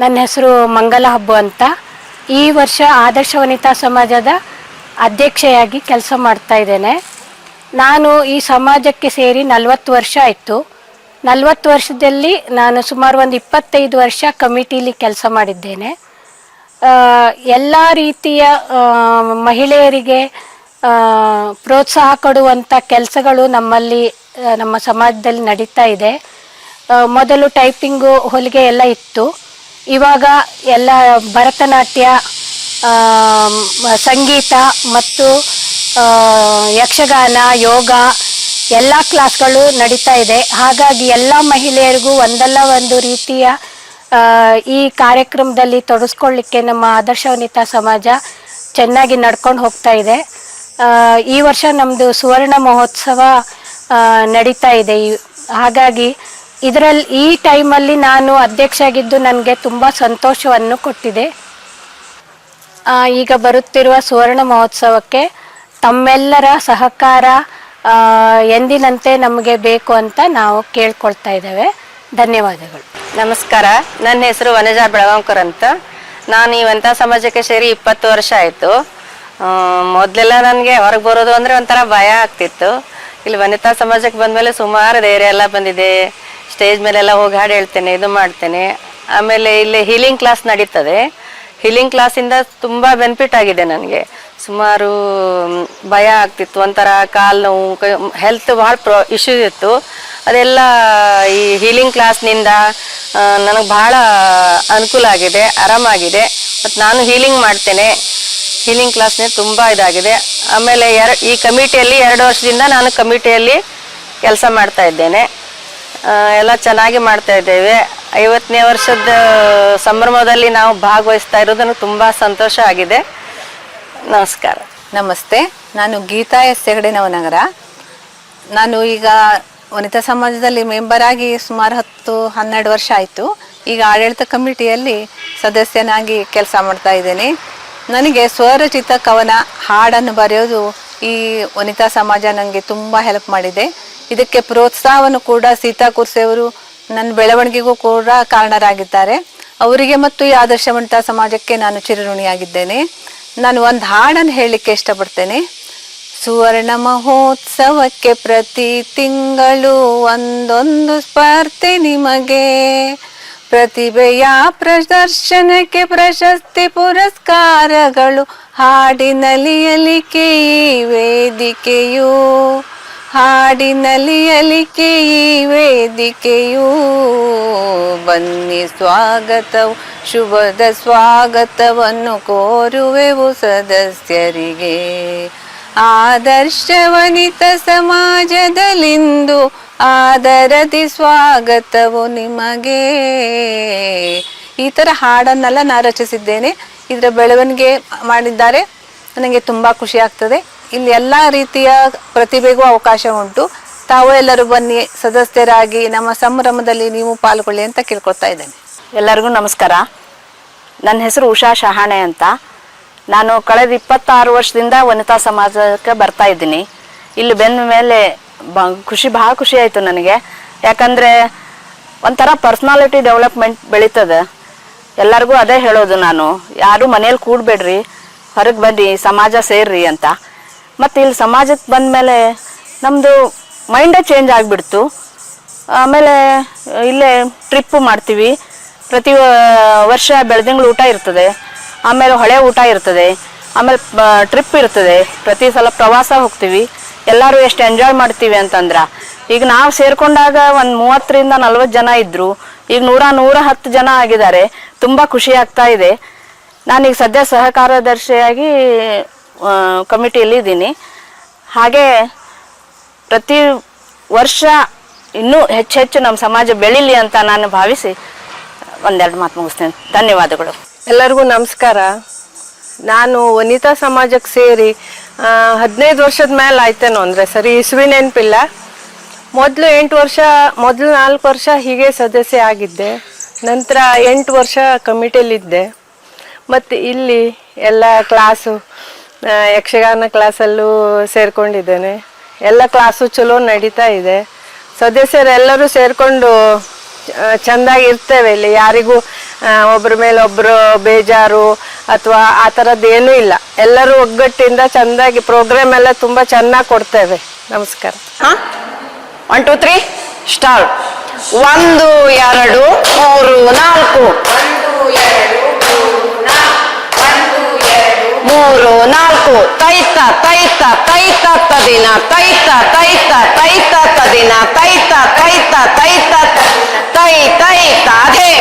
ನನ್ನ ಹೆಸರು ಮಂಗಲ ಹಬ್ಬು ಅಂತ. ಈ ವರ್ಷ ಆದರ್ಶ ವನಿತಾ ಸಮಾಜದ ಅಧ್ಯಕ್ಷೆಯಾಗಿ ಕೆಲಸ ಮಾಡ್ತಾ ಇದ್ದೇನೆ. ನಾನು ಈ ಸಮಾಜಕ್ಕೆ ಸೇರಿ ನಲವತ್ತು ವರ್ಷ ಆಯಿತು. ನಲವತ್ತು ವರ್ಷದಲ್ಲಿ ನಾನು ಸುಮಾರು ಒಂದು ಇಪ್ಪತ್ತೈದು ವರ್ಷ ಕಮಿಟೀಲಿ ಕೆಲಸ ಮಾಡಿದ್ದೇನೆ. ಎಲ್ಲ ರೀತಿಯ ಮಹಿಳೆಯರಿಗೆ ಪ್ರೋತ್ಸಾಹ ಕೊಡುವಂಥ ಕೆಲಸಗಳು ನಮ್ಮಲ್ಲಿ ನಮ್ಮ ಸಮಾಜದಲ್ಲಿ ನಡೀತಾ ಇದೆ. ಮೊದಲು ಟೈಪಿಂಗು ಹೊಲಿಗೆ ಎಲ್ಲ ಇತ್ತು. ಇವಾಗ ಎಲ್ಲ ಭರತನಾಟ್ಯ ಸಂಗೀತ ಮತ್ತು ಯಕ್ಷಗಾನ, ಯೋಗ ಎಲ್ಲ ಕ್ಲಾಸ್ಗಳು ನಡೀತಾ ಇದೆ. ಹಾಗಾಗಿ ಎಲ್ಲ ಮಹಿಳೆಯರಿಗೂ ಒಂದಲ್ಲ ಒಂದು ರೀತಿಯ ಈ ಕಾರ್ಯಕ್ರಮದಲ್ಲಿ ತೊಡಸ್ಕೊಳ್ಳಿಕ್ಕೆ ನಮ್ಮ ಆದರ್ಶ ವನಿತಾ ಸಮಾಜ ಚೆನ್ನಾಗಿ ನಡ್ಕೊಂಡು ಹೋಗ್ತಾ ಇದೆ. ಈ ವರ್ಷ ನಮ್ಮದು ಸುವರ್ಣ ಮಹೋತ್ಸವ ನಡೀತಾ ಇದೆ. ಹಾಗಾಗಿ ಇದರಲ್ಲಿ ಈ ಟೈಮಲ್ಲಿ ನಾನು ಅಧ್ಯಕ್ಷ ಆಗಿದ್ದು ನನಗೆ ತುಂಬ ಸಂತೋಷವನ್ನು ಕೊಟ್ಟಿದೆ. ಈಗ ಬರುತ್ತಿರುವ ಸುವರ್ಣ ಮಹೋತ್ಸವಕ್ಕೆ ತಮ್ಮೆಲ್ಲರ ಸಹಕಾರ ಎಂದಿನಂತೆ ನಮಗೆ ಬೇಕು ಅಂತ ನಾವು ಕೇಳ್ಕೊಳ್ತಾ ಇದ್ದೇವೆ. ಧನ್ಯವಾದಗಳು. ನಮಸ್ಕಾರ. ನನ್ನ ಹೆಸರು ವನಜಾ ಬೆಳಗಾಂಕರ್ ಅಂತ. ನಾನು ಈ ವಂತ ಸಮಾಜಕ್ಕೆ ಸೇರಿ ಇಪ್ಪತ್ತು ವರ್ಷ ಆಯಿತು. ಮೊದಲೆಲ್ಲ ನನಗೆ ಹೊರಗೆ ಬರೋದು ಅಂದರೆ ಒಂಥರ ಭಯ ಆಗ್ತಿತ್ತು. ಇಲ್ಲಿ, ವನಿತಾ ಸಮಾಜಕ್ಕೆ ಬಂದಮೇಲೆ ಸುಮಾರು ಧೈರ್ಯ ಎಲ್ಲ ಬಂದಿದೆ. ಸ್ಟೇಜ್ ಮೇಲೆಲ್ಲ ಹೋಗಿ ಹಾಡು ಹೇಳ್ತೇನೆ, ಇದು ಮಾಡ್ತೇನೆ. ಆಮೇಲೆ ಇಲ್ಲಿ ಹೀಲಿಂಗ್ ಕ್ಲಾಸ್ ನಡೀತದೆ. ಹೀಲಿಂಗ್ ಕ್ಲಾಸಿಂದ ತುಂಬ ಬೆನಿಫಿಟ್ ಆಗಿದೆ ನನಗೆ. ಸುಮಾರು ಭಯ ಆಗ್ತಿತ್ತು. ಒಂಥರ ಕಾಲು ನೋವು ಹೆಲ್ತ್ ಭಾಳ ಪ್ರಾ ಇಶ್ಯೂ ಇತ್ತು. ಅದೆಲ್ಲ ಈ ಹೀಲಿಂಗ್ ಕ್ಲಾಸ್ನಿಂದ ನನಗೆ ಭಾಳ ಅನುಕೂಲ ಆಗಿದೆ, ಆರಾಮಾಗಿದೆ. ಮತ್ತು ನಾನು ಹೀಲಿಂಗ್ ಮಾಡ್ತೇನೆ. ಹೀಲಿಂಗ್ ಕ್ಲಾಸ್ನೇ ತುಂಬ ಇದಾಗಿದೆ. ಆಮೇಲೆ ಎರ ಈ ಕಮಿಟಿಯಲ್ಲಿ ಎರಡು ವರ್ಷದಿಂದ ನಾನು ಕಮಿಟಿಯಲ್ಲಿ ಕೆಲಸ ಮಾಡ್ತಾ ಇದ್ದೇನೆ. ಎಲ್ಲ ಚೆನ್ನಾಗಿ ಮಾಡ್ತಾ ಇದ್ದೇವೆ. ಐವತ್ತನೇ ವರ್ಷದ ಸಂಭ್ರಮದಲ್ಲಿ ನಾವು ಭಾಗವಹಿಸ್ತಾ ಇರೋದನ್ನು ನನಗೆ ತುಂಬ ಸಂತೋಷ ಆಗಿದೆ. ನಮಸ್ಕಾರ. ನಮಸ್ತೆ. ನಾನು ಗೀತಾ ಎಸ್ ಹೆಗಡೆ ನವನಗರ ನಾನು ಈಗ ವನಿತಾ ಸಮಾಜದಲ್ಲಿ ಮೆಂಬರ್ ಆಗಿ ಸುಮಾರು ಹತ್ತು, ಹನ್ನೆರಡು ವರ್ಷ ಆಯಿತು. ಈಗ ಆಡಳಿತ ಕಮಿಟಿಯಲ್ಲಿ ಸದಸ್ಯನಾಗಿ ಕೆಲಸ ಮಾಡ್ತಾ ಇದ್ದೇನೆ. ನನಗೆ ಸ್ವರಚಿತ ಕವನ ಹಾಡನ್ನು ಬರೆಯೋದು ಈ ವನಿತಾ ಸಮಾಜ ನನಗೆ ತುಂಬ ಹೆಲ್ಪ್ ಮಾಡಿದೆ. ಇದಕ್ಕೆ ಪ್ರೋತ್ಸಾಹವನ್ನು ಕೂಡ ಸೀತಾ ಕುರ್ಸೆಯವರು ನನ್ನ ಬೆಳವಣಿಗೆಗೂ ಕೂಡ ಕಾರಣರಾಗಿದ್ದಾರೆ. ಅವರಿಗೆ ಮತ್ತು ಈ ಆದರ್ಶ ವನಿತಾ ಸಮಾಜಕ್ಕೆ ನಾನು ಚಿರಋಣಿಯಾಗಿದ್ದೇನೆ. ನಾನು ಒಂದು ಹಾಡನ್ನು ಹೇಳಲಿಕ್ಕೆ ಇಷ್ಟಪಡ್ತೇನೆ. ಸುವರ್ಣ ಮಹೋತ್ಸವಕ್ಕೆ ಪ್ರತಿ ತಿಂಗಳು ಒಂದೊಂದು ಸ್ಪರ್ಧೆ ನಿಮಗೆ. ಪ್ರತಿಭೆಯ ಪ್ರದರ್ಶನಕ್ಕೆ ಪ್ರಶಸ್ತಿ ಪುರಸ್ಕಾರಗಳು ಹಾಡಿನಲಿಯಲಿಕೆ ಈ ವೇದಿಕೆಯು ಹಾಡಿನಲಿಯಲಿಕೆ ಈ ವೇದಿಕೆಯು. ಬನ್ನಿ ಸ್ವಾಗತವು, ಶುಭದ ಸ್ವಾಗತವನ್ನು ಕೋರುವೆವು ಸದಸ್ಯರಿಗೆ. ಆದರ್ಶ ವನಿತ ಸಮಾಜದಲ್ಲಿಂದು ಆದರದಿ ಸ್ವಾಗತವು ನಿಮಗೆ. ಈ ಥರ ಹಾಡನ್ನೆಲ್ಲ ನಾನು ರಚಿಸಿದ್ದೇನೆ. ಇದರ ಬೆಳವಣಿಗೆ ಮಾಡಿದ್ದಾರೆ. ನನಗೆ ತುಂಬ ಖುಷಿ ಆಗ್ತದೆ. ಇಲ್ಲಿ ಎಲ್ಲ ರೀತಿಯ ಪ್ರತಿಭೆಗೂ ಅವಕಾಶ ಉಂಟು. ತಾವು ಎಲ್ಲರೂ ಬನ್ನಿ, ಸದಸ್ಯರಾಗಿ ನಮ್ಮ ಸಂಭ್ರಮದಲ್ಲಿ ನೀವು ಪಾಲ್ಗೊಳ್ಳಿ ಅಂತ ಕೇಳ್ಕೊತಾ ಇದ್ದೇನೆ. ಎಲ್ಲರಿಗೂ ನಮಸ್ಕಾರ. ನನ್ನ ಹೆಸರು ಉಷಾ ಶಹಾಣೆ ಅಂತ. ನಾನು ಕಳೆದ ಇಪ್ಪತ್ತಾರು ವರ್ಷದಿಂದ ವನಿತಾ ಸಮಾಜಕ್ಕೆ ಬರ್ತಾ ಇದ್ದೀನಿ. ಇಲ್ಲಿ ಬೆಂದ ಮೇಲೆ ಬ, ಖುಷಿ ಭಾಳ ಖುಷಿ ಆಯಿತು ನನಗೆ. ಯಾಕಂದರೆ ಒಂಥರ ಪರ್ಸ್ನಾಲಿಟಿ ಡೆವಲಪ್ಮೆಂಟ್ ಬೆಳೀತದೆ. ಎಲ್ಲರಿಗೂ ಅದೇ ಹೇಳೋದು ನಾನು. ಯಾರು ಮನೇಲಿ ಕೂಡಬೇಡ್ರಿ. ಹೊರಗೆ ಬನ್ನಿ, ಸಮಾಜ ಸೇರ್ರಿ ಅಂತ. ಮತ್ತು ಇಲ್ಲಿ ಸಮಾಜಕ್ಕೆ ಬಂದಮೇಲೆ ನಮ್ಮದು ಮೈಂಡೇ ಚೇಂಜ್ ಆಗಿಬಿಡ್ತು. ಆಮೇಲೆ ಇಲ್ಲೇ ಟ್ರಿಪ್ಪು ಮಾಡ್ತೀವಿ. ಪ್ರತಿ ವರ್ಷ ಬೆಳದಿಂಗಳು ಊಟ ಇರ್ತದೆ. ಆಮೇಲೆ ಹೊಳೆ ಊಟ ಇರ್ತದೆ. ಆಮೇಲೆ ಟ್ರಿಪ್ ಇರ್ತದೆ. ಪ್ರತಿ ಸಲ ಪ್ರವಾಸ ಹೋಗ್ತೀವಿ. ಎಲ್ಲರೂ ಎಷ್ಟು ಎಂಜಾಯ್ ಮಾಡ್ತೀವಿ ಅಂತಂದ್ರೆ, ಈಗ ನಾವು ಸೇರ್ಕೊಂಡಾಗ ಒಂದು ಮೂವತ್ತರಿಂದ ನಲ್ವತ್ತು ಜನ ಇದ್ದರು ಈಗ ನೂರ ನೂರ ಹತ್ತು ಜನ ಆಗಿದ್ದಾರೆ, ತುಂಬ ಖುಷಿ ಆಗ್ತಾ ಇದೆ. ನಾನೀಗ ಸದ್ಯ ಸಹಕಾರದರ್ಶಿಯಾಗಿ ಕಮಿಟಿಯಲ್ಲಿ ಇದ್ದೀನಿ. ಹಾಗೆ ಪ್ರತಿ ವರ್ಷ ಇನ್ನೂ ಹೆಚ್ಚು ಹೆಚ್ಚು ನಮ್ಮ ಸಮಾಜ ಬೆಳೀಲಿ ಅಂತ ನಾನು ಭಾವಿಸಿ ಒಂದೆರಡು ಮಾತು ಮುಗಿಸ್ತೇನೆ. ಧನ್ಯವಾದಗಳು. ಎಲ್ಲರಿಗೂ ನಮಸ್ಕಾರ. ನಾನು ವನಿತಾ ಸಮಾಜಕ್ಕೆ ಸೇರಿ ಹದಿನೈದು ವರ್ಷದ ಮೇಲೆ ಆಯ್ತೇನೋ ಅಂದರೆ ಸರಿ, ಇಸುವಿ ನೆನಪಿಲ್ಲ. ಮೊದಲು ಎಂಟು ವರ್ಷ, ಮೊದಲು ನಾಲ್ಕು ವರ್ಷ ಹೀಗೆ ಸದಸ್ಯ ಆಗಿದ್ದೆ. ನಂತರ ಎಂಟು ವರ್ಷ ಕಮಿಟಿಯಲ್ಲಿದ್ದೆ ಮತ್ತು ಇಲ್ಲಿ ಎಲ್ಲ ಕ್ಲಾಸು ಯಕ್ಷಗಾನ ಕ್ಲಾಸಲ್ಲೂ ಸೇರಿಕೊಂಡಿದ್ದೇನೆ. ಎಲ್ಲ ಕ್ಲಾಸು ಚಲೋ ನಡೀತಾ ಇದೆ. ಸದಸ್ಯರೆಲ್ಲರೂ ಸೇರ್ಕೊಂಡು ಚೆಂದಾಗಿ ಇರ್ತೇವೆ ಇಲ್ಲಿ. ಯಾರಿಗೂ ಒಬ್ಬರ ಒಬ್ರ ಮೇಲೆ ಒಬ್ಬರು ಬೇಜಾರು ಅಥವಾ ಆ ಥರದ್ದು ಏನೂ ಇಲ್ಲ. ಎಲ್ಲರೂ ಒಗ್ಗಟ್ಟಿಂದ ಚೆಂದಾಗಿ ಪ್ರೋಗ್ರಾಮ್ ಎಲ್ಲ ತುಂಬ ಚೆನ್ನಾಗಿ ಕೊಡ್ತೇವೆ. ನಮಸ್ಕಾರ. ಒನ್ ಟು ತ್ರೀ ಸ್ಟಾರ್ಟ್ ಒಂದು ಎರಡು ಮೂರು ನಾಲ್ಕು. ಮೂರು ನಾಲ್ಕು ತೈತ ತೈತ ತೈತ ತದಿನ ತೈತ ತೈತ ತೈತ ತದಿನ ತೈತ ತೈತ ತೈತ ತೈ ತೈತ ಅದೇ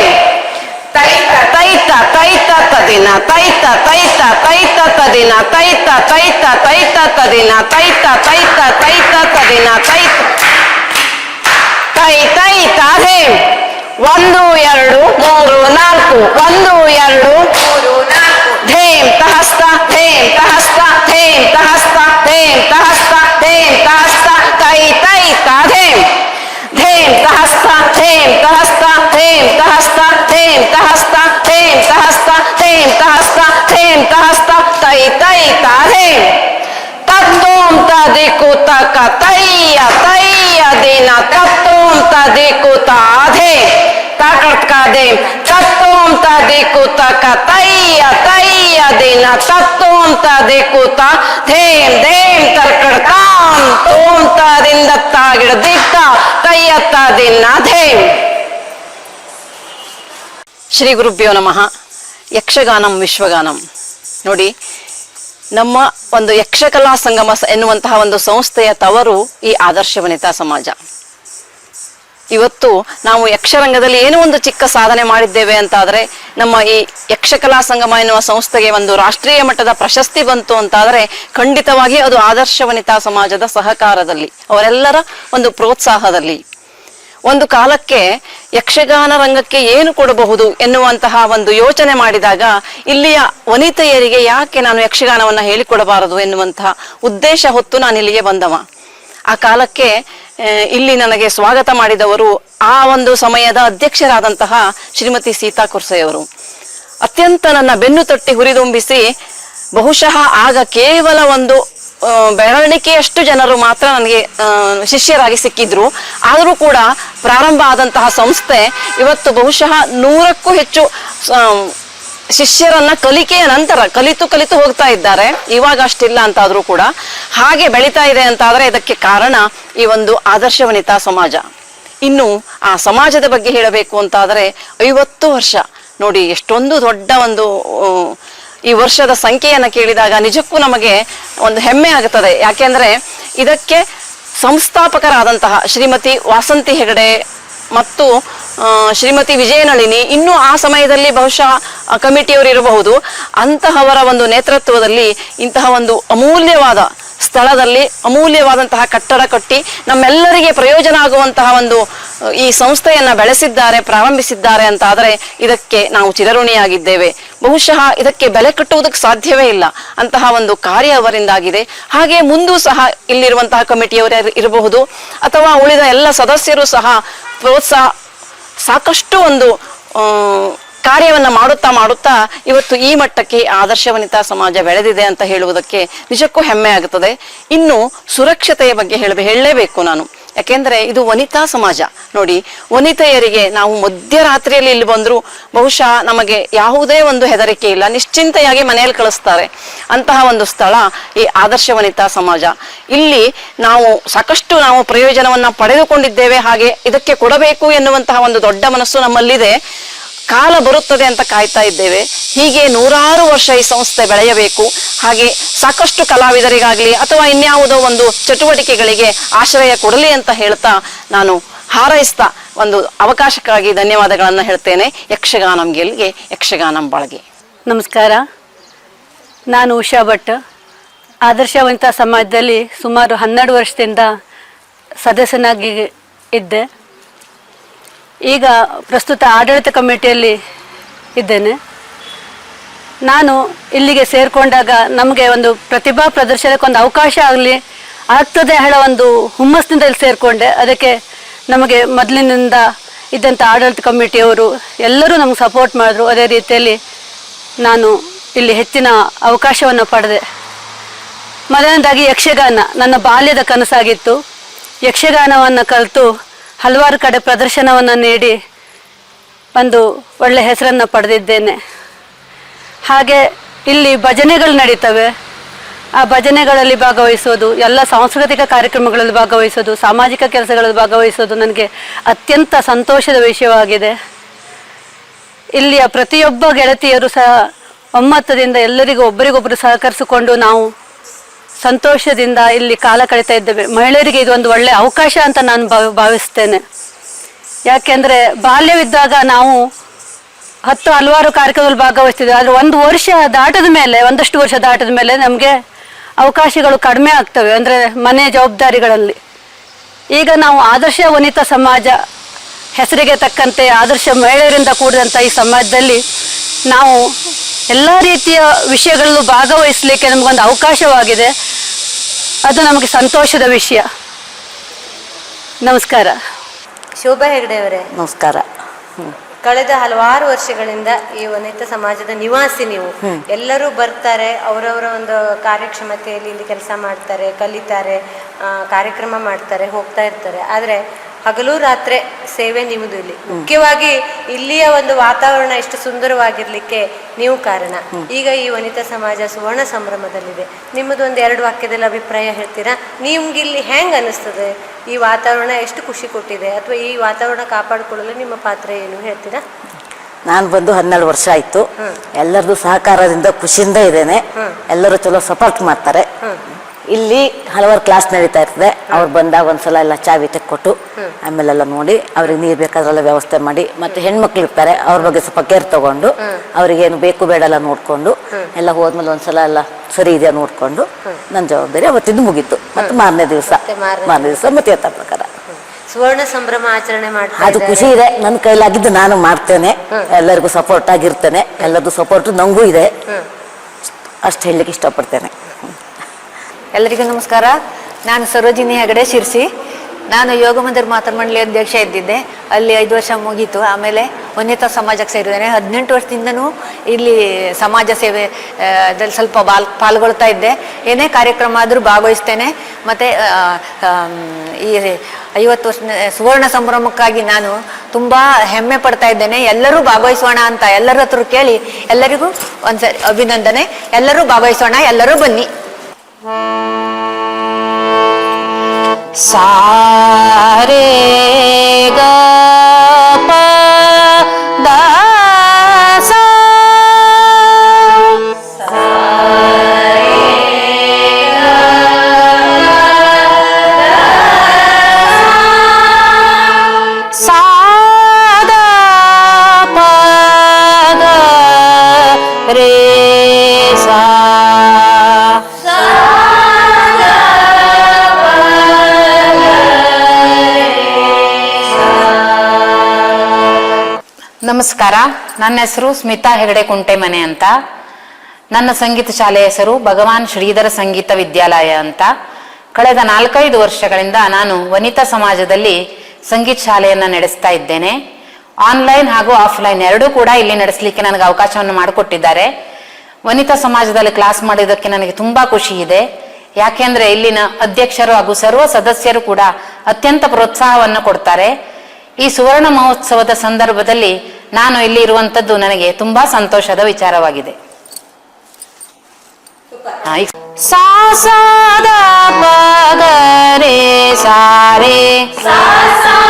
ತೈತ ತೈತ ತೈತ ತದಿನ ತೈತ ತೈತ ತೈತ ತದಿನ ತೈತ ತೈತ ತೈತ ತದಿನ ತೈತ ತೈತ ತೈತ ತದಿನ ತೈತ ತೈ ತೈತ ಅದೇ ಒಂದು ಎರಡು ಮೂರು ನಾಲ್ಕು ಒಂದು ಎರಡು ಮೂರು ನಾಲ್ಕು धेम तहस्ता धेम तहस्ता धेम तहस्ता धेम तहस्ता धेम तहस्ता तई तई ता धेम धेम तहस्ता धेम तहस्ता धेम तहस्ता धेम तहस्ता धेम तहस्ता धेम तहस्ता धेम तहस्ता तई तई ता धेम तत्तोम तदिकु तक तैया तैया देना तत्तोम तदिकु ता ताकत का देम तत्तोम तदिकु तक तैया ತತ್ತೋಂ ತದಿಕು ದೇಕೂತ ಧೇಮ್ ಧೇಮ್ ತರ್ಕಡ್ಕಾಂ ತೋಂತ ದಿಂದತ್ತ ಗಿಡದಿತ್ತ ಕೈಯತ್ತ ದಿನ್ನ ಧೇಮ್. ಶ್ರೀ ಗುರುಭ್ಯೋ ನಮಃ. ಯಕ್ಷಗಾನಂ, ವಿಶ್ವಗಾನಂ. ನೋಡಿ, ನಮ್ಮ ಒಂದು ಯಕ್ಷಕಲಾ ಸಂಗಮ ಎನ್ನುವಂತಹ ಒಂದು ಸಂಸ್ಥೆಯ ತವರು ಈ ಆದರ್ಶ ವನಿತಾ ಸಮಾಜ. ಇವತ್ತು ನಾವು ಯಕ್ಷರಂಗದಲ್ಲಿ ಏನೋ ಒಂದು ಚಿಕ್ಕ ಸಾಧನೆ ಮಾಡಿದ್ದೇವೆ ಅಂತಾದರೆ ನಮ್ಮ ಈ ಯಕ್ಷಕಲಾ ಸಂಗಮ ಎನ್ನುವ ಸಂಸ್ಥೆಗೆ ಒಂದು ರಾಷ್ಟ್ರೀಯ ಮಟ್ಟದ ಪ್ರಶಸ್ತಿ ಬಂತು ಅಂತಾದರೆ ಖಂಡಿತವಾಗಿ ಅದು ಆದರ್ಶ ವನಿತಾ ಸಮಾಜದ ಸಹಕಾರದಲ್ಲಿ, ಅವರೆಲ್ಲರ ಒಂದು ಪ್ರೋತ್ಸಾಹದಲ್ಲಿ. ಒಂದು ಕಾಲಕ್ಕೆ ಯಕ್ಷಗಾನ ರಂಗಕ್ಕೆ ಏನು ಕೊಡಬಹುದು ಎನ್ನುವಂತಹ ಒಂದು ಯೋಚನೆ ಮಾಡಿದಾಗ ಇಲ್ಲಿಯ ವನಿತೆಯರಿಗೆ ಯಾಕೆ ನಾನು ಯಕ್ಷಗಾನವನ್ನ ಹೇಳಿಕೊಡಬಾರದು ಎನ್ನುವಂತಹ ಉದ್ದೇಶ ಹೊತ್ತು ನಾನು ಇಲ್ಲಿಗೆ ಬಂದವ. ಆ ಕಾಲಕ್ಕೆ ಇಲ್ಲಿ ನನಗೆ ಸ್ವಾಗತ ಮಾಡಿದವರು ಆ ಒಂದು ಸಮಯದ ಅಧ್ಯಕ್ಷರಾದಂತಹ ಶ್ರೀಮತಿ ಸೀತಾ ಕುರ್ಸೆಯವರು. ಅತ್ಯಂತ ನನ್ನ ಬೆನ್ನು ತಟ್ಟಿ ಹುರಿದುಂಬಿಸಿ, ಬಹುಶಃ ಆಗ ಕೇವಲ ಒಂದು ಬೆರಳಿಕೆಯಷ್ಟು ಜನರು ಮಾತ್ರ ನನಗೆ ಶಿಷ್ಯರಾಗಿ ಸಿಕ್ಕಿದ್ರು. ಆದರೂ ಕೂಡ ಪ್ರಾರಂಭ ಆದಂತಹ ಸಂಸ್ಥೆ ಇವತ್ತು ಬಹುಶಃ ನೂರಕ್ಕೂ ಹೆಚ್ಚು ಶಿಷ್ಯರನ್ನ ಕಲಿಕೆಯ ನಂತರ ಕಲಿತು ಕಲಿತು ಹೋಗ್ತಾ ಇದ್ದಾರೆ. ಇವಾಗ ಅಷ್ಟಿಲ್ಲ ಅಂತಾದ್ರೂ ಕೂಡ ಹಾಗೆ ಬೆಳೀತಾ ಇದೆ ಅಂತಾದ್ರೆ ಇದಕ್ಕೆ ಕಾರಣ ಈ ಒಂದು ಆದರ್ಶ ವನಿತಾ ಸಮಾಜ. ಇನ್ನು ಆ ಸಮಾಜದ ಬಗ್ಗೆ ಹೇಳಬೇಕು ಅಂತಾದರೆ ಐವತ್ತು ವರ್ಷ ನೋಡಿ ಎಷ್ಟೊಂದು ದೊಡ್ಡ ಒಂದು ಈ ವರ್ಷದ ಸಂಖ್ಯೆಯನ್ನು ಕೇಳಿದಾಗ ನಿಜಕ್ಕೂ ನಮಗೆ ಒಂದು ಹೆಮ್ಮೆ ಆಗುತ್ತದೆ. ಯಾಕೆಂದ್ರೆ ಇದಕ್ಕೆ ಸಂಸ್ಥಾಪಕರಾದಂತಹ ಶ್ರೀಮತಿ ವಾಸಂತಿ ಹೆಗಡೆ ಮತ್ತು ಶ್ರೀಮತಿ ವಿಜಯನಳಿನಿ ಇನ್ನೂ ಆ ಸಮಯದಲ್ಲಿ ಬಹುಶಃ ಕಮಿಟಿಯವರು ಇರಬಹುದು. ಅಂತಹವರ ಒಂದು ನೇತೃತ್ವದಲ್ಲಿ ಇಂತಹ ಒಂದು ಅಮೂಲ್ಯವಾದ ಸ್ಥಳದಲ್ಲಿ ಅಮೂಲ್ಯವಾದಂತಹ ಕಟ್ಟಡ ಕಟ್ಟಿ ನಮ್ಮೆಲ್ಲರಿಗೆ ಪ್ರಯೋಜನ ಆಗುವಂತಹ ಒಂದು ಈ ಸಂಸ್ಥೆಯನ್ನ ಬೆಳೆಸಿದ್ದಾರೆ, ಪ್ರಾರಂಭಿಸಿದ್ದಾರೆ ಅಂತ ಆದರೆ ಇದಕ್ಕೆ ನಾವು ಚಿರಋಣಿಯಾಗಿದ್ದೇವೆ. ಬಹುಶಃ ಇದಕ್ಕೆ ಬೆಲೆ ಕಟ್ಟುವುದಕ್ಕೆ ಸಾಧ್ಯವೇ ಇಲ್ಲ. ಅಂತಹ ಒಂದು ಕಾರ್ಯ ಅವರಿಂದಾಗಿದೆ. ಹಾಗೆ ಮುಂದೂ ಸಹ ಇಲ್ಲಿರುವಂತಹ ಕಮಿಟಿಯವರೇ ಇರಬಹುದು, ಅಥವಾ ಉಳಿದ ಎಲ್ಲ ಸದಸ್ಯರು ಸಹ ಪ್ರೋತ್ಸಾಹ ಸಾಕಷ್ಟು ಒಂದು ಕಾರ್ಯವನ್ನ ಮಾಡುತ್ತಾ ಮಾಡುತ್ತಾ ಇವತ್ತು ಈ ಮಟ್ಟಕ್ಕೆ ಆದರ್ಶ ವನಿತಾ ಸಮಾಜ ಬೆಳೆದಿದೆ ಅಂತ ಹೇಳುವುದಕ್ಕೆ ನಿಜಕ್ಕೂ ಹೆಮ್ಮೆ ಆಗುತ್ತದೆ. ಇನ್ನು ಸುರಕ್ಷತೆಯ ಬಗ್ಗೆ ಹೇಳ ಹೇಳಲೇಬೇಕು ನಾನು. ಯಾಕೆಂದರೆ ಇದು ವನಿತಾ ಸಮಾಜ. ನೋಡಿ, ವನಿತೆಯರಿಗೆ ನಾವು ಮಧ್ಯರಾತ್ರಿಯಲ್ಲಿ ಇಲ್ಲಿ ಬಂದರೂ ಬಹುಶಃ ನಮಗೆ ಯಾವುದೇ ಒಂದು ಹೆದರಿಕೆ ಇಲ್ಲ. ನಿಶ್ಚಿಂತೆಯಾಗಿ ಮನೆಯಲ್ಲಿ ಕಳಿಸ್ತಾರೆ. ಅಂತಹ ಒಂದು ಸ್ಥಳ ಈ ಆದರ್ಶ ವನಿತಾ ಸಮಾಜ. ಇಲ್ಲಿ ನಾವು ಸಾಕಷ್ಟು ನಾವು ಪ್ರಯೋಜನವನ್ನ ಪಡೆದುಕೊಂಡಿದ್ದೇವೆ. ಹಾಗೆ ಇದಕ್ಕೆ ಕೊಡಬೇಕು ಎನ್ನುವಂತಹ ಒಂದು ದೊಡ್ಡ ಮನಸ್ಸು ನಮ್ಮಲ್ಲಿದೆ. ಕಾಲ ಬರುತ್ತದೆ ಅಂತ ಕಾಯ್ತಾ ಇದ್ದೇವೆ. ಹೀಗೆ ನೂರಾರು ವರ್ಷ ಈ ಸಂಸ್ಥೆ ಬೆಳೆಯಬೇಕು. ಹಾಗೆ ಸಾಕಷ್ಟು ಕಲಾವಿದರಿಗಾಗ್ಲಿ ಅಥವಾ ಇನ್ಯಾವುದೋ ಒಂದು ಚಟುವಟಿಕೆಗಳಿಗೆ ಆಶ್ರಯ ಕೊಡಲಿ ಅಂತ ಹೇಳ್ತಾ ನಾನು ಹಾರೈಸ್ತಾ ಒಂದು ಅವಕಾಶಕ್ಕಾಗಿ ಧನ್ಯವಾದಗಳನ್ನು ಹೇಳ್ತೇನೆ. ಯಕ್ಷಗಾನಂ ಗೆಲ್ಗೆ, ಯಕ್ಷಗಾನಂ ಬಾಳ್ಗೆ. ನಮಸ್ಕಾರ. ನಾನು ಉಷಾ ಭಟ್. ಆದರ್ಶವಂತ ಸಮಾಜದಲ್ಲಿ ಸುಮಾರು ಹನ್ನೆರಡು ವರ್ಷದಿಂದ ಸದಸ್ಯನಾಗಿ ಇದ್ದೆ. ಈಗ ಪ್ರಸ್ತುತ ಆಡಳಿತ ಕಮಿಟಿಯಲ್ಲಿ ಇದ್ದೇನೆ. ನಾನು ಇಲ್ಲಿಗೆ ಸೇರಿಕೊಂಡಾಗ ನಮಗೆ ಒಂದು ಪ್ರತಿಭಾ ಪ್ರದರ್ಶನಕ್ಕೆ ಒಂದು ಅವಕಾಶ ಆಗಲಿ ಆಗ್ತದೆ ಹೇಳ ಒಂದು ಹುಮ್ಮಸ್ಸಿನಿಂದ ಇಲ್ಲಿ ಸೇರಿಕೊಂಡೆ. ಅದಕ್ಕೆ ನಮಗೆ ಮೊದಲಿನಿಂದ ಇದ್ದಂಥ ಆಡಳಿತ ಕಮಿಟಿಯವರು ಎಲ್ಲರೂ ನಮ್ಗೆ ಸಪೋರ್ಟ್ ಮಾಡಿದ್ರು. ಅದೇ ರೀತಿಯಲ್ಲಿ ನಾನು ಇಲ್ಲಿ ಹೆಚ್ಚಿನ ಅವಕಾಶವನ್ನು ಪಡೆದೆ. ಮೊದಲನೇದಾಗಿ ಯಕ್ಷಗಾನ ನನ್ನ ಬಾಲ್ಯದ ಕನಸಾಗಿತ್ತು. ಯಕ್ಷಗಾನವನ್ನು ಕಲಿತು ಹಲವಾರು ಕಡೆ ಪ್ರದರ್ಶನವನ್ನು ನೀಡಿ ಒಂದು ಒಳ್ಳೆ ಹೆಸರನ್ನು ಪಡೆದಿದ್ದೇನೆ. ಹಾಗೆ ಇಲ್ಲಿ ಭಜನೆಗಳು ನಡೀತವೆ. ಆ ಭಜನೆಗಳಲ್ಲಿ ಭಾಗವಹಿಸೋದು ಎಲ್ಲ ಸಾಂಸ್ಕೃತಿಕ ಕಾರ್ಯಕ್ರಮಗಳಲ್ಲಿ ಭಾಗವಹಿಸೋದು ಸಾಮಾಜಿಕ ಕೆಲಸಗಳಲ್ಲಿ ಭಾಗವಹಿಸೋದು ನನಗೆ ಅತ್ಯಂತ ಸಂತೋಷದ ವಿಷಯವಾಗಿದೆ. ಇಲ್ಲಿಯ ಪ್ರತಿಯೊಬ್ಬ ಗೆಳತಿಯರು ಸಹ ಒಮ್ಮತದಿಂದ ಎಲ್ಲರಿಗೂ ಒಬ್ಬರಿಗೊಬ್ಬರು ಸಹಕರಿಸಿಕೊಂಡು ನಾವು ಸಂತೋಷದಿಂದ ಇಲ್ಲಿ ಕಾಲ ಕಳೀತಾ ಇದ್ದೇವೆ. ಮಹಿಳೆಯರಿಗೆ ಇದು ಒಂದು ಒಳ್ಳೆಯ ಅವಕಾಶ ಅಂತ ನಾನು ಭಾವ, ಭಾವಿಸ್ತೇನೆ. ಯಾಕೆಂದರೆ ಬಾಲ್ಯವಿದ್ದಾಗ ನಾವು ಹತ್ತು ಹಲವಾರು ಕಾರ್ಯಕ್ರಮದಲ್ಲಿ ಭಾಗವಹಿಸ್ತಿದ್ವಿ. ಆದರೆ ಒಂದು ವರ್ಷ ದಾಟದ ಮೇಲೆ, ಒಂದಷ್ಟು ವರ್ಷ ದಾಟದ ಮೇಲೆ ನಮಗೆ ಅವಕಾಶಗಳು ಕಡಿಮೆ ಆಗ್ತವೆ. ಅಂದರೆ ಮನೆ ಜವಾಬ್ದಾರಿಗಳಲ್ಲಿ. ಈಗ ನಾವು ಆದರ್ಶ ವನಿತ ಸಮಾಜ ಹೆಸರಿಗೆ ತಕ್ಕಂತೆ ಆದರ್ಶ ಮಹಿಳೆಯರಿಂದ ಕೂಡಿದಂಥ ಈ ಸಮಾಜದಲ್ಲಿ ನಾವು ಎಲ್ಲ ರೀತಿಯ ವಿಷಯಗಳಲ್ಲೂ ಭಾಗವಹಿಸಲಿಕ್ಕೆ ನಮಗೊಂದು ಅವಕಾಶವಾಗಿದೆ. ಅದು ನಮಗೆ ಸಂತೋಷದ ವಿಷಯ. ನಮಸ್ಕಾರ. ಶೋಭಾ ಹೆಗಡೆ ಅವರೇ. ನಮಸ್ಕಾರ. ಕಳೆದ ಹಲವಾರು ವರ್ಷಗಳಿಂದ ಈ ವನಿತ ಸಮಾಜದ ನಿವಾಸಿ ನೀವು. ಎಲ್ಲರೂ ಬರ್ತಾರೆ ಅವರವರ ಒಂದು ಕಾರ್ಯಕ್ಷಮತೆಯಲ್ಲಿ ಇಲ್ಲಿ ಕೆಲಸ ಮಾಡ್ತಾರೆ ಕಲಿತಾರೆ ಕಾರ್ಯಕ್ರಮ ಮಾಡ್ತಾರೆ ಹೋಗ್ತಾ ಇರ್ತಾರೆ. ಆದರೆ ಹಗಲು ರಾತ್ರಿ ಸೇವೆ ನಿಮ್ಮದು ಇಲ್ಲಿ. ಮುಖ್ಯವಾಗಿ ಇಲ್ಲಿಯ ಒಂದು ವಾತಾವರಣ ಎಷ್ಟು ಸುಂದರವಾಗಿರ್ಲಿಕ್ಕೆ ನೀವು ಕಾರಣ. ಈಗ ಈ ವನಿತಾ ಸಮಾಜ ಸುವರ್ಣ ಸಂಭ್ರಮದಲ್ಲಿದೆ. ನಿಮ್ಮದು ಒಂದು ಎರಡು ವಾಕ್ಯದಲ್ಲಿ ಅಭಿಪ್ರಾಯ ಹೇಳ್ತೀರಾ? ನಿಮ್ಗೆ ಇಲ್ಲಿ ಹೆಂಗ್ ಅನಿಸ್ತದೆ? ಈ ವಾತಾವರಣ ಎಷ್ಟು ಖುಷಿ ಕೊಟ್ಟಿದೆ? ಅಥವಾ ಈ ವಾತಾವರಣ ಕಾಪಾಡಿಕೊಳ್ಳಲು ನಿಮ್ಮ ಪಾತ್ರ ಏನು ಹೇಳ್ತೀರಾ? ನಾನು ಬಂದು ಹನ್ನೆರಡು ವರ್ಷ ಆಯ್ತು. ಎಲ್ಲರದು ಸಹಕಾರದಿಂದ ಖುಷಿಯಿಂದ ಇದ್ದೇನೆ. ಎಲ್ಲರೂ ಚಲೋ ಸಪೋರ್ಟ್ ಮಾಡ್ತಾರೆ. ಇಲ್ಲಿ ಹಲವಾರು ಕ್ಲಾಸ್ ನಡೀತಾ ಇರ್ತದೆ. ಅವ್ರು ಬಂದಾಗ ಒಂದ್ಸಲ ಎಲ್ಲ ಚಾವಿ ತೆಕ್ಕೊಟ್ಟು ಆಮೇಲೆಲ್ಲ ನೋಡಿ ಅವ್ರಿಗೆ ನೀರು ಬೇಕಾದ್ರೆಲ್ಲ ವ್ಯವಸ್ಥೆ ಮಾಡಿ ಮತ್ತೆ ಹೆಣ್ಮಕ್ಳು ಇರ್ತಾರೆ ಅವ್ರ ಬಗ್ಗೆ ಸ್ವಲ್ಪ ಕೇರ್ ತಗೊಂಡು ಅವ್ರಿಗೆ ಏನು ಬೇಕು ಬೇಡ ಎಲ್ಲ ನೋಡ್ಕೊಂಡು ಎಲ್ಲ ಹೋದ್ಮೇಲೆ ಒಂದ್ಸಲ ಎಲ್ಲ ಸರಿ ಇದೆಯಾ ನೋಡ್ಕೊಂಡು ನನ್ನ ಜವಾಬ್ದಾರಿ ಅವತ್ತಿಂದ ಮುಗೀತು. ಮತ್ತೆ ಮಾರನೇ ದಿವಸ ಮಾರನೇ ದಿವಸ. ಮತ್ತೆ ಯಥಾ ಪ್ರಕಾರ. ಸುವರ್ಣ ಸಂಭ್ರಮ ಆಚರಣೆ ಮಾಡಿ ಅದು ಖುಷಿ ಇದೆ. ನನ್ನ ಕೈಲಾಗಿದ್ದು ನಾನು ಮಾಡ್ತೇನೆ. ಎಲ್ಲರಿಗೂ ಸಪೋರ್ಟ್ ಆಗಿರ್ತೇನೆ. ಎಲ್ಲರದ್ದು ಸಪೋರ್ಟ್ ನಂಗೂ ಇದೆ. ಅಷ್ಟು ಹೇಳಲಿಕ್ಕೆ ಇಷ್ಟಪಡ್ತೇನೆ. ಎಲ್ಲರಿಗೂ ನಮಸ್ಕಾರ. ನಾನು ಸರೋಜಿನಿ ಹೆಗಡೆ, ಶಿರ್ಸಿ. ನಾನು ಯೋಗ ಮಂದಿರ ಮಾತೃ ಮಂಡಳಿ ಅಧ್ಯಕ್ಷ ಇದ್ದಿದ್ದೆ. ಅಲ್ಲಿ ಐದು ವರ್ಷ ಮುಗೀತು. ಆಮೇಲೆ ವನಿತಾ ಸಮಾಜಕ್ಕೆ ಸೇರಿದ್ದೇನೆ. ಹದಿನೆಂಟು ವರ್ಷದಿಂದನೂ ಇಲ್ಲಿ ಸಮಾಜ ಸೇವೆ ಅದ್ರಲ್ಲಿ ಸ್ವಲ್ಪ ಬಾಲ್, ಪಾಲ್ಗೊಳ್ತಾ ಇದ್ದೆ. ಏನೇ ಕಾರ್ಯಕ್ರಮ ಆದರೂ ಭಾಗವಹಿಸ್ತೇನೆ. ಮತ್ತು ಈ ಐವತ್ತು ವರ್ಷ, ಸುವರ್ಣ ಸಂಭ್ರಮಕ್ಕಾಗಿ ನಾನು ತುಂಬ ಹೆಮ್ಮೆ ಪಡ್ತಾ ಇದ್ದೇನೆ. ಎಲ್ಲರೂ ಭಾಗವಹಿಸೋಣ ಅಂತ ಎಲ್ಲರ ಹತ್ರ ಕೇಳಿ ಎಲ್ಲರಿಗೂ ಒಂದ್ಸರಿ ಅಭಿನಂದನೆ. ಎಲ್ಲರೂ ಭಾಗವಹಿಸೋಣ, ಎಲ್ಲರೂ ಬನ್ನಿ. ಸಾರೆ ಗ ನಮಸ್ಕಾರ. ನನ್ನ ಹೆಸರು ಸ್ಮಿತಾ ಹೆಗಡೆ ಕುಂಟೆಮನೆ ಅಂತ. ನನ್ನ ಸಂಗೀತ ಶಾಲೆಯ ಹೆಸರು ಭಗವಾನ್ ಶ್ರೀಧರ ಸಂಗೀತ ವಿದ್ಯಾಲಯ ಅಂತ. ಕಳೆದ ನಾಲ್ಕೈದು ವರ್ಷಗಳಿಂದ ನಾನು ವನಿತಾ ಸಮಾಜದಲ್ಲಿ ಸಂಗೀತ ಶಾಲೆಯನ್ನು ನಡೆಸ್ತಾ ಇದ್ದೇನೆ. ಆನ್ಲೈನ್ ಹಾಗೂ ಆಫ್ಲೈನ್ ಎರಡೂ ಕೂಡ ಇಲ್ಲಿ ನಡೆಸಲಿಕ್ಕೆ ನನಗೆ ಅವಕಾಶವನ್ನು ಮಾಡಿಕೊಟ್ಟಿದ್ದಾರೆ. ವನಿತಾ ಸಮಾಜದಲ್ಲಿ ಕ್ಲಾಸ್ ಮಾಡಿದ್ದಕ್ಕೆ ನನಗೆ ತುಂಬಾ ಖುಷಿ ಇದೆ. ಯಾಕೆಂದ್ರೆ ಇಲ್ಲಿನ ಅಧ್ಯಕ್ಷರು ಹಾಗೂ ಸರ್ವ ಸದಸ್ಯರು ಕೂಡ ಅತ್ಯಂತ ಪ್ರೋತ್ಸಾಹವನ್ನು ಕೊಡ್ತಾರೆ. ಈ ಸುವರ್ಣ ಮಹೋತ್ಸವದ ಸಂದರ್ಭದಲ್ಲಿ ನಾನು ಇಲ್ಲಿ ಇರುವಂತದ್ದು ನನಗೆ ತುಂಬಾ ಸಂತೋಷದ ವಿಚಾರವಾಗಿದೆ. ಆ, ಸಾರೇ. ಸಾ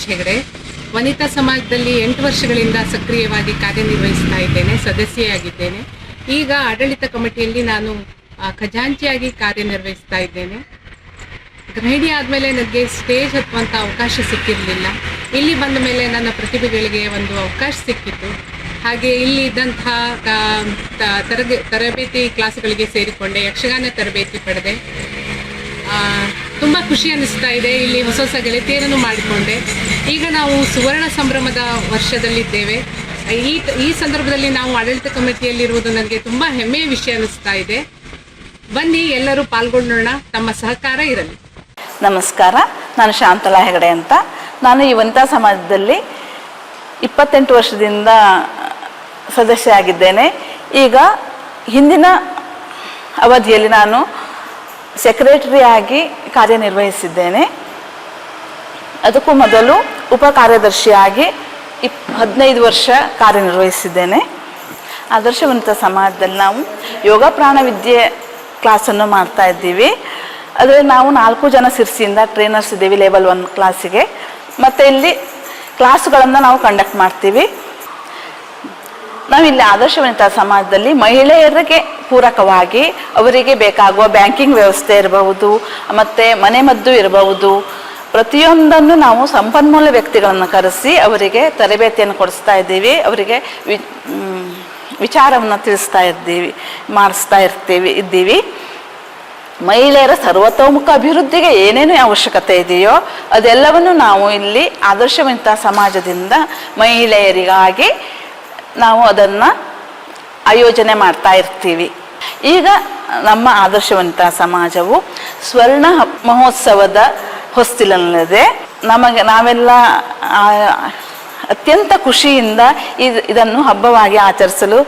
ರಮೇಶ್ ಹೆಗಡೆ, ವನಿತಾ ಸಮಾಜದಲ್ಲಿ ಎಂಟು ವರ್ಷಗಳಿಂದ ಸಕ್ರಿಯವಾಗಿ ಕಾರ್ಯನಿರ್ವಹಿಸ್ತಾ ಇದ್ದೇನೆ, ಸದಸ್ಯೆಯಾಗಿದ್ದೇನೆ. ಈಗ ಆಡಳಿತ ಕಮಿಟಿಯಲ್ಲಿ ನಾನು ಖಜಾಂಚಿಯಾಗಿ ಕಾರ್ಯನಿರ್ವಹಿಸ್ತಾ ಇದ್ದೇನೆ. ಗೃಹಿಣಿ ಆದಮೇಲೆ ನನಗೆ ಸ್ಟೇಜ್ ಹತ್ತುವಂಥ ಅವಕಾಶ ಸಿಕ್ಕಿರಲಿಲ್ಲ. ಇಲ್ಲಿ ಬಂದ ಮೇಲೆ ನನ್ನ ಪ್ರತಿಭೆಗಳಿಗೆ ಒಂದು ಅವಕಾಶ ಸಿಕ್ಕಿತ್ತು. ಹಾಗೆ ಇಲ್ಲಿ ಇದ್ದಂತಹ ಕ- ತರಗ, ತರಬೇತಿ ಕ್ಲಾಸ್ಗಳಿಗೆ ಸೇರಿಕೊಂಡೆ, ಯಕ್ಷಗಾನ ತರಬೇತಿ ಪಡೆದೆ. ತುಂಬ ಖುಷಿ ಅನ್ನಿಸ್ತಾ ಇದೆ. ಇಲ್ಲಿ ಹೊಸ ಹೊಸ ಗೆಳತಿಯರನ್ನು ಮಾಡಿಕೊಂಡೆ. ಈಗ ನಾವು ಸುವರ್ಣ ಸಂಭ್ರಮದ ವರ್ಷದಲ್ಲಿದ್ದೇವೆ. ಈ ಈ ಸಂದರ್ಭದಲ್ಲಿ ನಾವು ಆಡಳಿತ ಕಮಿಟಿಯಲ್ಲಿರುವುದು ನನಗೆ ತುಂಬ ಹೆಮ್ಮೆಯ ವಿಷಯ ಅನ್ನಿಸ್ತಾ ಇದೆ. ಬನ್ನಿ, ಎಲ್ಲರೂ ಪಾಲ್ಗೊಳ್ಳೋಣ ತಮ್ಮ ಸಹಕಾರ ಇರಲಿ. ನಮಸ್ಕಾರ. ನಾನು ಶಾಂತಲಾ ಹೆಗಡೆ ಅಂತ. ನಾನು ಈ ವನಿತಾ ಸಮಾಜದಲ್ಲಿ ಇಪ್ಪತ್ತೆಂಟು ವರ್ಷದಿಂದ ಸದಸ್ಯ ಆಗಿದ್ದೇನೆ. ಈಗ ಹಿಂದಿನ ಅವಧಿಯಲ್ಲಿ ನಾನು ಸೆಕ್ರೆಟರಿ ಆಗಿ ಕಾರ್ಯನಿರ್ವಹಿಸಿದ್ದೇನೆ. ಅದಕ್ಕೂ ಮೊದಲು ಉಪ ಕಾರ್ಯದರ್ಶಿಯಾಗಿ ಇಪ್ ಹದಿನೈದು ವರ್ಷ ಕಾರ್ಯನಿರ್ವಹಿಸಿದ್ದೇನೆ. ಆದರ್ಶವಂತ ಸಮಾಜದಲ್ಲಿ ನಾವು ಯೋಗ ಪ್ರಾಣವಿದ್ಯೆ ಕ್ಲಾಸನ್ನು ಮಾಡ್ತಾ ಇದ್ದೀವಿ. ಅದರಲ್ಲಿ ನಾವು ನಾಲ್ಕು ಜನ ಸಿರ್ಸಿಯಿಂದ ಟ್ರೈನರ್ಸ್ ಇದ್ದೀವಿ ಲೆವೆಲ್ ಒನ್ ಕ್ಲಾಸಿಗೆ. ಮತ್ತು ಇಲ್ಲಿ ಕ್ಲಾಸ್ಗಳನ್ನು ನಾವು ಕಂಡಕ್ಟ್ ಮಾಡ್ತೀವಿ. ನಾವಿಲ್ಲಿ ವನಿತಾ ಸಮಾಜದಲ್ಲಿ ಮಹಿಳೆಯರಿಗೆ ಪೂರಕವಾಗಿ ಅವರಿಗೆ ಬೇಕಾಗುವ ಬ್ಯಾಂಕಿಂಗ್ ವ್ಯವಸ್ಥೆ ಇರಬಹುದು, ಮತ್ತು ಮನೆಮದ್ದು ಇರಬಹುದು. ಪ್ರತಿಯೊಂದನ್ನು ನಾವು ಸಂಪನ್ಮೂಲ ವ್ಯಕ್ತಿಗಳನ್ನು ಕರೆಸಿ ಅವರಿಗೆ ತರಬೇತಿಯನ್ನು ಕೊಡಿಸ್ತಾ ಇದ್ದೀವಿ, ಅವರಿಗೆ ವಿ ವಿಚಾರವನ್ನು ತಿಳಿಸ್ತಾ ಇದ್ದೀವಿ, ಮಾಡಿಸ್ತಾ ಇರ್ತೀವಿ, ಇದ್ದೀವಿ. ಮಹಿಳೆಯರ ಸರ್ವತೋಮುಖ ಅಭಿವೃದ್ಧಿಗೆ ಏನೇನು ಅವಶ್ಯಕತೆ ಇದೆಯೋ ಅದೆಲ್ಲವನ್ನು ನಾವು ಇಲ್ಲಿ ಆದರ್ಶವಂತ ಸಮಾಜದಿಂದ ಮಹಿಳೆಯರಿಗಾಗಿ ನಾವು ಅದನ್ನು ಆಯೋಜನೆ ಮಾಡ್ತಾ ಇರ್ತೀವಿ. ಈಗ ನಮ್ಮ ಆದರ್ಶವಂತ ಸಮಾಜವು ಸ್ವರ್ಣ ಮಹೋತ್ಸವದ ಹೊಸ್ತಿಲಲ್ಲದೆ ನಮಗೆ ನಾವೆಲ್ಲ ಅತ್ಯಂತ ಖುಷಿಯಿಂದ ಇದ್- ಇದನ್ನು ಹಬ್ಬವಾಗಿ ಆಚರಿಸಲು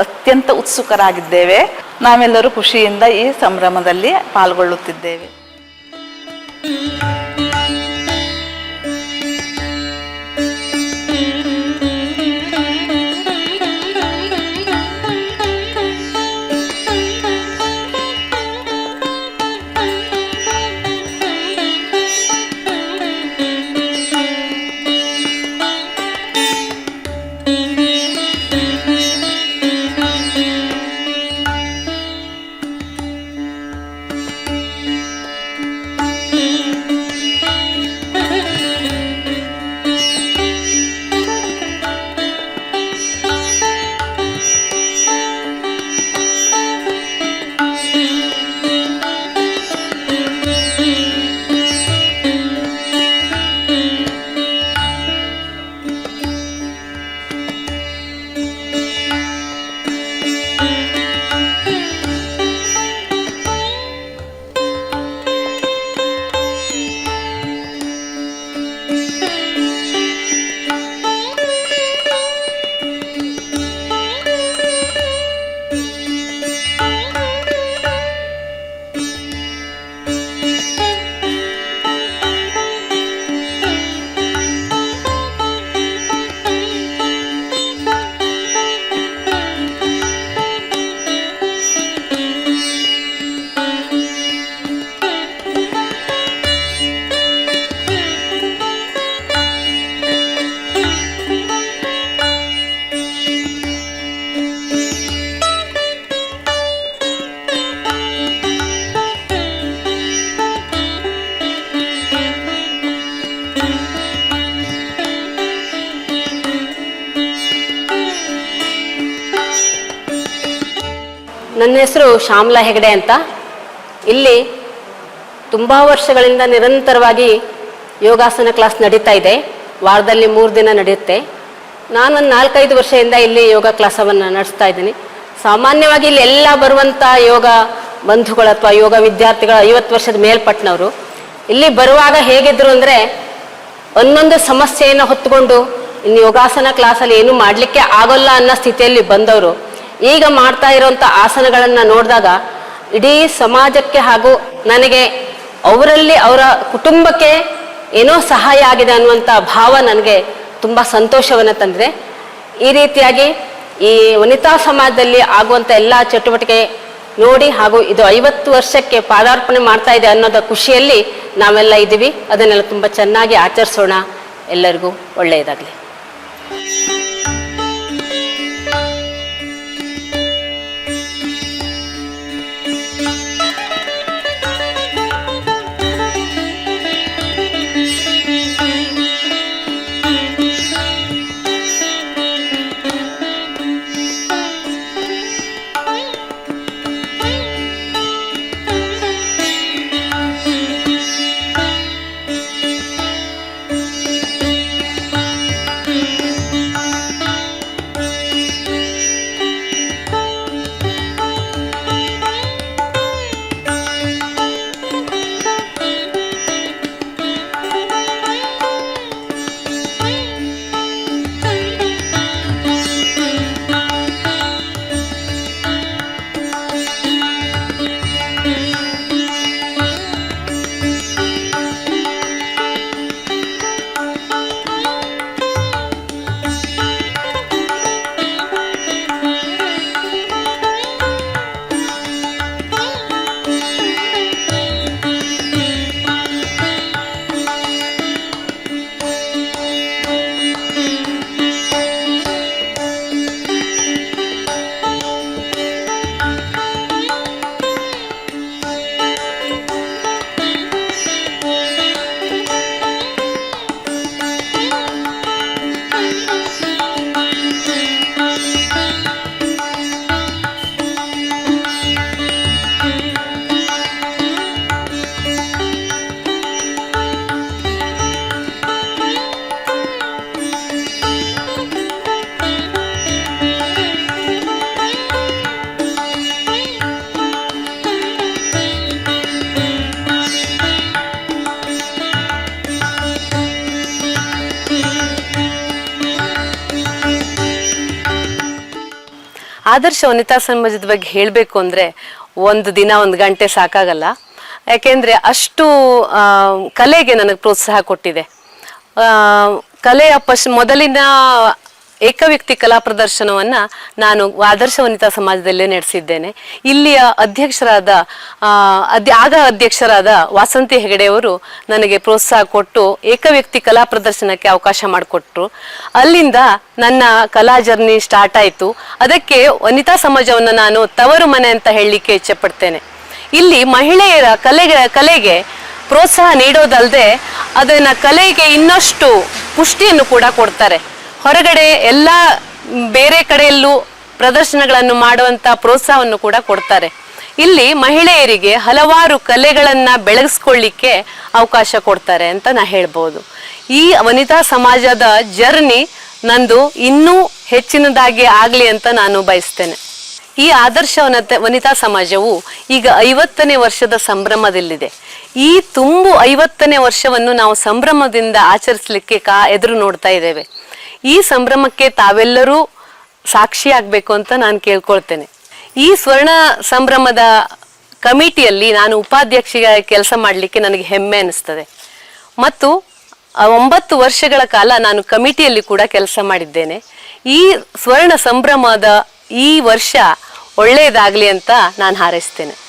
ಅತ್ಯಂತ ಉತ್ಸುಕರಾಗಿದ್ದೇವೆ. ನಾವೆಲ್ಲರೂ ಖುಷಿಯಿಂದ ಈ ಸಂಭ್ರಮದಲ್ಲಿ ಪಾಲ್ಗೊಳ್ಳುತ್ತಿದ್ದೇವೆ. ಶ್ಯಾಮಲಾ ಹೆಗಡೆ ಅಂತ. ಇಲ್ಲಿ ತುಂಬ ವರ್ಷಗಳಿಂದ ನಿರಂತರವಾಗಿ ಯೋಗಾಸನ ಕ್ಲಾಸ್ ನಡೀತಾ ಇದೆ. ವಾರದಲ್ಲಿ ಮೂರು ದಿನ ನಡೆಯುತ್ತೆ. ನಾನೊಂದು ನಾಲ್ಕೈದು ವರ್ಷದಿಂದ ಇಲ್ಲಿ ಯೋಗ ಕ್ಲಾಸವನ್ನು ನಡೆಸ್ತಾ ಇದ್ದೀನಿ. ಸಾಮಾನ್ಯವಾಗಿ ಇಲ್ಲಿ ಎಲ್ಲ ಬರುವಂಥ ಯೋಗ ಬಂಧುಗಳು ಅಥವಾ ಯೋಗ ವಿದ್ಯಾರ್ಥಿಗಳು ಐವತ್ತು ವರ್ಷದ ಮೇಲ್ಪಟ್ಟನವರು ಇಲ್ಲಿ ಬರುವಾಗ ಹೇಗಿದ್ರು ಅಂದರೆ ಒಂದೊಂದು ಸಮಸ್ಯೆಯನ್ನು ಹೊತ್ತುಕೊಂಡು ಇನ್ನು ಯೋಗಾಸನ ಕ್ಲಾಸಲ್ಲಿ ಏನು ಮಾಡಲಿಕ್ಕೆ ಆಗೋಲ್ಲ ಅನ್ನೋ ಸ್ಥಿತಿಯಲ್ಲಿ ಬಂದವರು. ಈಗ ಮಾಡ್ತಾ ಇರುವಂತ ಆಸನಗಳನ್ನು ನೋಡಿದಾಗ ಇಡೀ ಸಮಾಜಕ್ಕೆ ಹಾಗೂ ನನಗೆ ಅವರಲ್ಲಿ ಅವರ ಕುಟುಂಬಕ್ಕೆ ಏನೋ ಸಹಾಯ ಆಗಿದೆ ಅನ್ನುವಂಥ ಭಾವ ನನಗೆ ತುಂಬ ಸಂತೋಷವನ್ನು ತಂದಿದೆ. ಈ ರೀತಿಯಾಗಿ ಈ ವನಿತಾ ಸಮಾಜದಲ್ಲಿ ಆಗುವಂಥ ಎಲ್ಲ ಚಟುವಟಿಕೆ ನೋಡಿ ಹಾಗೂ ಇದು ಐವತ್ತು ವರ್ಷಕ್ಕೆ ಪಾದಾರ್ಪಣೆ ಮಾಡ್ತಾ ಇದೆ ಅನ್ನೋದ ಖುಷಿಯಲ್ಲಿ ನಾವೆಲ್ಲ ಇದ್ದೀವಿ. ಅದನ್ನೆಲ್ಲ ತುಂಬ ಚೆನ್ನಾಗಿ ಆಚರಿಸೋಣ. ಎಲ್ಲರಿಗೂ ಒಳ್ಳೆಯದಾಗಲಿ. ಆದರ್ಶ ವನಿತಾ ಸಮಾಜದ ಬಗ್ಗೆ ಹೇಳಬೇಕು ಅಂದರೆ ಒಂದು ದಿನ, ಒಂದು ಗಂಟೆ ಸಾಕಾಗಲ್ಲ. ಯಾಕೆಂದರೆ ಅಷ್ಟು ಕಲೆಗೆ ನನಗೆ ಪ್ರೋತ್ಸಾಹ ಕೊಟ್ಟಿದೆ. ಕಲೆಯ ಪಶ್, ಮೊದಲಿನ ಏಕವ್ಯಕ್ತಿ ಕಲಾ ಪ್ರದರ್ಶನವನ್ನ ನಾನು ಆದರ್ಶ ವನಿತಾ ಸಮಾಜದಲ್ಲೇ ನಡೆಸಿದ್ದೇನೆ. ಇಲ್ಲಿಯ ಅಧ್ಯಕ್ಷರಾದ ಆಗ ಅಧ್ಯಕ್ಷರಾದ ವಾಸಂತಿ ಹೆಗಡೆಯವರು ನನಗೆ ಪ್ರೋತ್ಸಾಹ ಕೊಟ್ಟು ಏಕವ್ಯಕ್ತಿ ಕಲಾ ಪ್ರದರ್ಶನಕ್ಕೆ ಅವಕಾಶ ಮಾಡಿಕೊಟ್ರು. ಅಲ್ಲಿಂದ ನನ್ನ ಕಲಾ ಜರ್ನಿ ಸ್ಟಾರ್ಟ್ ಆಯಿತು. ಅದಕ್ಕೆ ವನಿತಾ ಸಮಾಜವನ್ನು ನಾನು ತವರು ಮನೆ ಅಂತ ಹೇಳಲಿಕ್ಕೆ ಇಚ್ಛೆಪಡ್ತೇನೆ ಇಲ್ಲಿ ಮಹಿಳೆಯರ ಕಲೆಗೆ ಕಲೆಗೆ ಪ್ರೋತ್ಸಾಹ ನೀಡೋದಲ್ಲದೆ ಅದನ್ನು ಕಲೆಗೆ ಇನ್ನಷ್ಟು ಪುಷ್ಟಿಯನ್ನು ಕೂಡ ಕೊಡ್ತಾರೆ. ಹೊರಗಡೆ ಎಲ್ಲ ಬೇರೆ ಕಡೆಯಲ್ಲೂ ಪ್ರದರ್ಶನಗಳನ್ನು ಮಾಡುವಂತ ಪ್ರೋತ್ಸಾಹವನ್ನು ಕೂಡ ಕೊಡ್ತಾರೆ. ಇಲ್ಲಿ ಮಹಿಳೆಯರಿಗೆ ಹಲವಾರು ಕಲೆಗಳನ್ನ ಬೆಳಗಿಸ್ಕೊಳ್ಳಿಕ್ಕೆ ಅವಕಾಶ ಕೊಡ್ತಾರೆ ಅಂತ ನಾ ಹೇಳ್ಬೋದು. ಈ ವನಿತಾ ಸಮಾಜದ ಜರ್ನಿ ನಂದು ಇನ್ನೂ ಹೆಚ್ಚಿನದಾಗಿ ಆಗಲಿ ಅಂತ ನಾನು ಬಯಸ್ತೇನೆ. ಈ ಆದರ್ಶ ವನತೆ ಸಮಾಜವು ಈಗ ಐವತ್ತನೇ ವರ್ಷದ ಸಂಭ್ರಮದಲ್ಲಿದೆ. ಈ ತುಂಬು ಐವತ್ತನೇ ವರ್ಷವನ್ನು ನಾವು ಸಂಭ್ರಮದಿಂದ ಆಚರಿಸಲಿಕ್ಕೆ ಕಾ, ಎದುರು ನೋಡ್ತಾ ಇದ್ದೇವೆ. ಈ ಸಂಭ್ರಮಕ್ಕೆ ತಾವೆಲ್ಲರೂ ಸಾಕ್ಷಿಯಾಗಬೇಕು ಅಂತ ನಾನು ಕೇಳ್ಕೊಳ್ತೇನೆ. ಈ ಸ್ವರ್ಣ ಸಂಭ್ರಮದ ಕಮಿಟಿಯಲ್ಲಿ ನಾನು ಉಪಾಧ್ಯಕ್ಷಿಗೆ ಕೆಲಸ ಮಾಡಲಿಕ್ಕೆ ನನಗೆ ಹೆಮ್ಮೆ ಅನಿಸ್ತದೆ. ಮತ್ತು ಒಂಬತ್ತು ವರ್ಷಗಳ ಕಾಲ ನಾನು ಕಮಿಟಿಯಲ್ಲಿ ಕೂಡ ಕೆಲಸ ಮಾಡಿದ್ದೇನೆ. ಈ ಸ್ವರ್ಣ ಸಂಭ್ರಮದ ಈ ವರ್ಷ ಒಳ್ಳೆಯದಾಗಲಿ ಅಂತ ನಾನು ಹಾರೈಸ್ತೇನೆ.